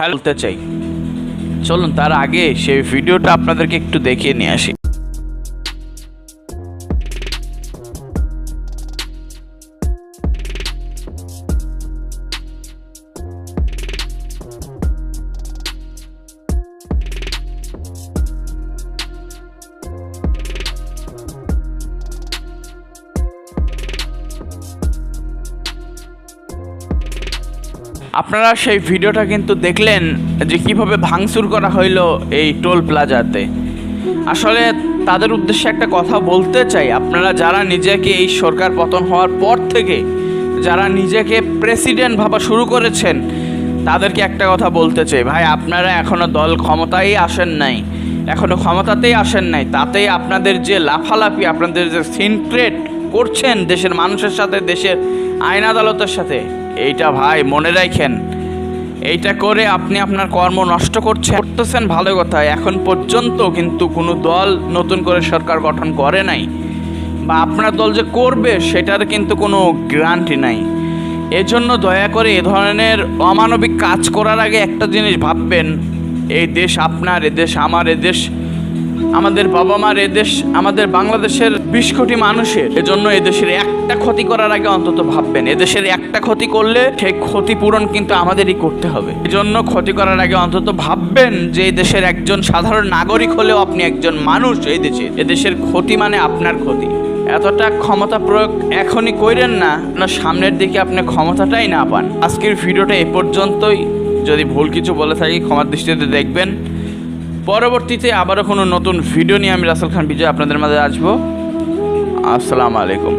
বলতে চাই। চলুন তার আগে সেই ভিডিওটা আপনাদেরকে একটু দেখিয়ে নিয়ে আসি। আপনারা সেই ভিডিওটা কিন্তু দেখলেন যে কীভাবে ভাঙচুর করা হইল এই টোল প্লাজাতে। আসলে তাদের উদ্দেশ্যে একটা কথা বলতে চাই। আপনারা যারা নিজেকে এই সরকার পতন হওয়ার পর থেকে যারা নিজেকে প্রেসিডেন্ট ভাবা শুরু করেছেন, তাদেরকে একটা কথা বলতে চাই। ভাই, আপনারা এখনও দল ক্ষমতায় আসেন নাই, এখনও ক্ষমতাতেই আসেন নাই। তাতেই আপনাদের যে লাফালাফি, আপনাদের যে সিনক্রেট করছেন দেশের মানুষের সাথে, দেশের আইন আদালতের সাথে এইটা ভাই, মনে রাখেন, এইটা করে আপনি আপনার কর্ম নষ্ট করছেন। করতেছেন ভালো কথা, এখন পর্যন্ত কিন্তু কোনো দল নতুন করে সরকার গঠন করে নাই। বা আপনার দল যে করবে, সেটার কিন্তু কোনো গ্যারান্টি নাই। এজন্য দয়া করে এ ধরনের অমানবিক কাজ করার আগে একটা জিনিস ভাববেন, এই দেশ আপনার, এ দেশ আমার, এ দেশ আমাদের বাবা মার এদেশ আমাদের বাংলাদেশের বিশ কোটি মানুষের এজন্য এদেশের একটা ক্ষতি করার আগে অন্তত ভাববেন। এদেশের একটা ক্ষতি করলে সেই ক্ষতিপূরণ কিন্তু আমাদেরই করতে হবে। এজন্য ক্ষতি করার আগে অন্তত ভাববেন যে এই দেশের একজন সাধারণ নাগরিক হলেও আপনি একজন মানুষ এই দেশে। এদেশের ক্ষতি মানে আপনার ক্ষতি। এতটা ক্ষমতা প্রয়োগ এখনই কইরেন না না সামনের দিকে আপনি ক্ষমতাটাই না পান। আজকের ভিডিওটা এ পর্যন্তই। যদি ভুল কিছু বলে থাকি, ক্ষমার দৃষ্টিতে দেখবেন। পরবর্তীতে আবারও কোনো নতুন ভিডিও নিয়ে আমি রাসেল খান বিজয় আপনাদের মাঝে আসব। আসসালামু আলাইকুম।